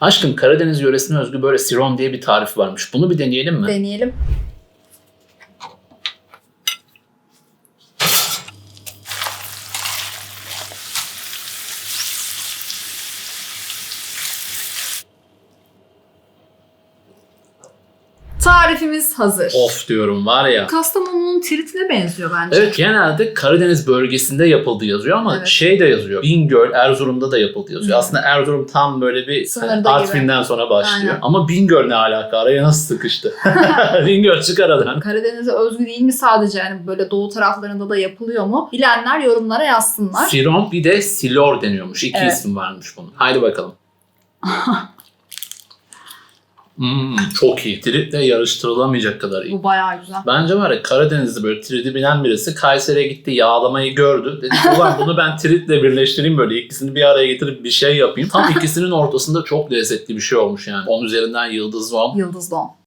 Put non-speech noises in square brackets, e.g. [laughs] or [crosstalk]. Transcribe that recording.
Aşkım Karadeniz yöresine özgü böyle siron diye bir tarif varmış. Bunu bir deneyelim mi? Deneyelim. Tarifimiz hazır. of diyorum var ya. Kastamonu'nun tiritine benziyor bence. Evet genelde Karadeniz bölgesinde yapıldı yazıyor ama Evet. şey de yazıyor. Bingöl, Erzurum'da da yapıldı yazıyor. Hı. Aslında Erzurum tam böyle bir Sınırda hani gibi. Artvin'den sonra başlıyor. Aynen. Ama Bingöl ne alaka? Araya nasıl sıkıştı? [laughs] [laughs] Bingöl çık aradan. Karadeniz'e özgü değil mi sadece yani böyle doğu taraflarında da yapılıyor mu? Bilenler yorumlara yazsınlar. Siron bir de Silor deniyormuş. İki Evet. isim varmış bunun. Haydi bakalım. [laughs] Hmm, [laughs] çok iyi. Tritle yarıştırılamayacak kadar iyi. Bu bayağı güzel. Bence var ya Karadeniz'de böyle tridi bilen birisi Kayseri'ye gitti yağlamayı gördü. Dedi ki ulan bunu ben tritle birleştireyim böyle ikisini bir araya getirip bir şey yapayım. Tam [laughs] ikisinin ortasında çok lezzetli bir şey olmuş yani. 10 üzerinden yıldız var. Yıldız Don.